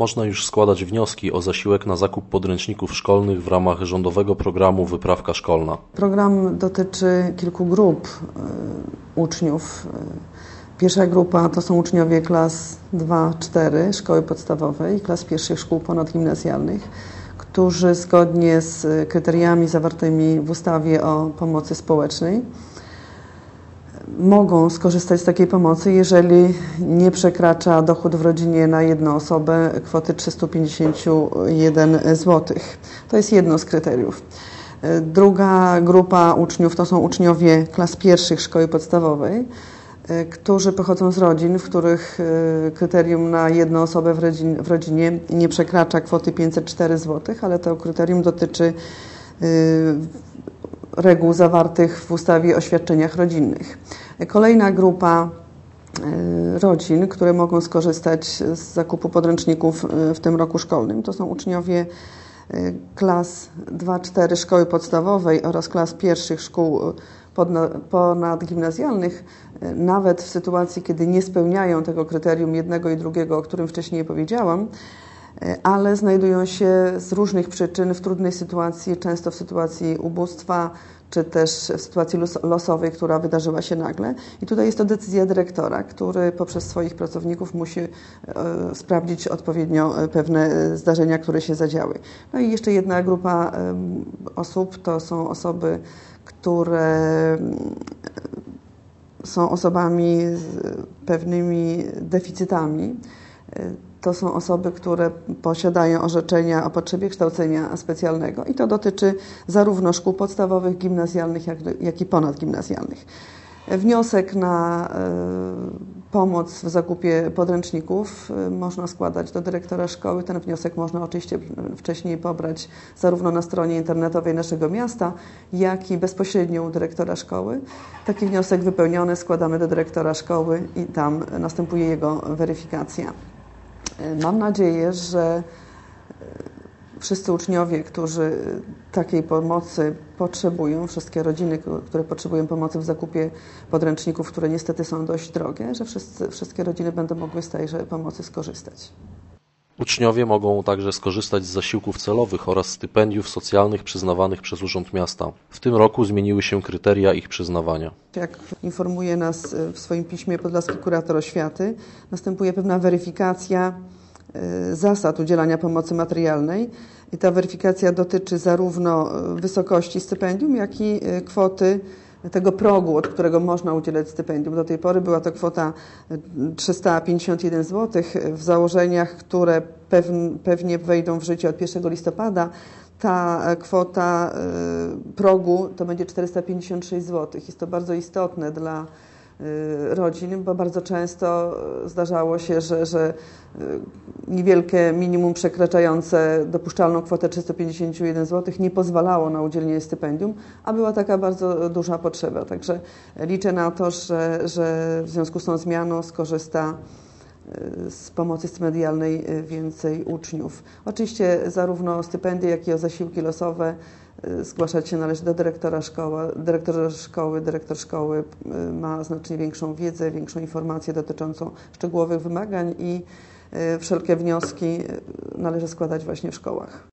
Można już składać wnioski o zasiłek na zakup podręczników szkolnych w ramach rządowego programu Wyprawka Szkolna. Program dotyczy kilku grup y, uczniów. Pierwsza grupa to są uczniowie klas 2-4 szkoły podstawowej, klas pierwszych szkół ponadgimnazjalnych, którzy zgodnie z kryteriami zawartymi w ustawie o pomocy społecznej mogą skorzystać z takiej pomocy, jeżeli nie przekracza dochód w rodzinie na jedną osobę kwoty 351 zł. To jest jedno z kryteriów. Druga grupa uczniów to są uczniowie klas pierwszych szkoły podstawowej, którzy pochodzą z rodzin, w których e, kryterium na jedną osobę w rodzinie, w rodzinie nie przekracza kwoty 504 zł, ale to kryterium dotyczy e, reguł zawartych w ustawie o świadczeniach rodzinnych. Kolejna grupa e, rodzin, które mogą skorzystać z zakupu podręczników e, w tym roku szkolnym, to są uczniowie e, klas 2-4 szkoły podstawowej oraz klas pierwszych szkół ponadgimnazjalnych, nawet w sytuacji, kiedy nie spełniają tego kryterium jednego i drugiego, o którym wcześniej powiedziałam, ale znajdują się z różnych przyczyn w trudnej sytuacji, często w sytuacji ubóstwa, czy też w sytuacji losowej, która wydarzyła się nagle. I tutaj jest to decyzja dyrektora, który poprzez swoich pracowników musi e, sprawdzić odpowiednio e, pewne zdarzenia, które się zadziały. No i jeszcze jedna grupa osób to są osoby, które są osobami z pewnymi deficytami to są osoby, które posiadają orzeczenia o potrzebie kształcenia specjalnego i to dotyczy zarówno szkół podstawowych, gimnazjalnych, jak, jak i ponadgimnazjalnych. Wniosek na y, pomoc w zakupie podręczników y, można składać do dyrektora szkoły. Ten wniosek można oczywiście wcześniej pobrać zarówno na stronie internetowej naszego miasta, jak i bezpośrednio u dyrektora szkoły. Taki wniosek wypełniony składamy do dyrektora szkoły i tam następuje jego weryfikacja. Mam nadzieję, że e, wszyscy uczniowie, którzy takiej pomocy potrzebują, wszystkie rodziny, które potrzebują pomocy w zakupie podręczników, które niestety są dość drogie, że wszyscy, wszystkie rodziny będą mogły z tej pomocy skorzystać. Uczniowie mogą także skorzystać z zasiłków celowych oraz stypendiów socjalnych przyznawanych przez Urząd Miasta. W tym roku zmieniły się kryteria ich przyznawania. Jak informuje nas e, w swoim piśmie Podlaski Kurator Oświaty, następuje pewna weryfikacja e, zasad udzielania pomocy materialnej i ta weryfikacja dotyczy zarówno e, wysokości stypendium, jak i kwoty tego progu, od którego można udzielać stypendium. Do tej pory była to kwota 351 zł. W założeniach, które pewnie wejdą w życie od 1 listopada, ta kwota y, progu to będzie 456 zł. Jest to bardzo istotne dla rodzin, bo bardzo często zdarzało się, że, że y, niewielkie minimum przekraczające dopuszczalną kwotę 351 zł nie pozwalało na udzielenie stypendium, a była taka bardzo duża potrzeba. Także liczę na to, że, że w związku z tą zmianą skorzysta y, z pomocy stypendialnej więcej uczniów. Oczywiście zarówno stypendia, jak i o zasiłki losowe Y, zgłaszać się należy do dyrektora szkoły. Dyrektor szkoły, dyrektor szkoły y, ma znacznie większą wiedzę, większą informację dotyczącą szczegółowych wymagań i y, wszelkie wnioski należy składać właśnie w szkołach.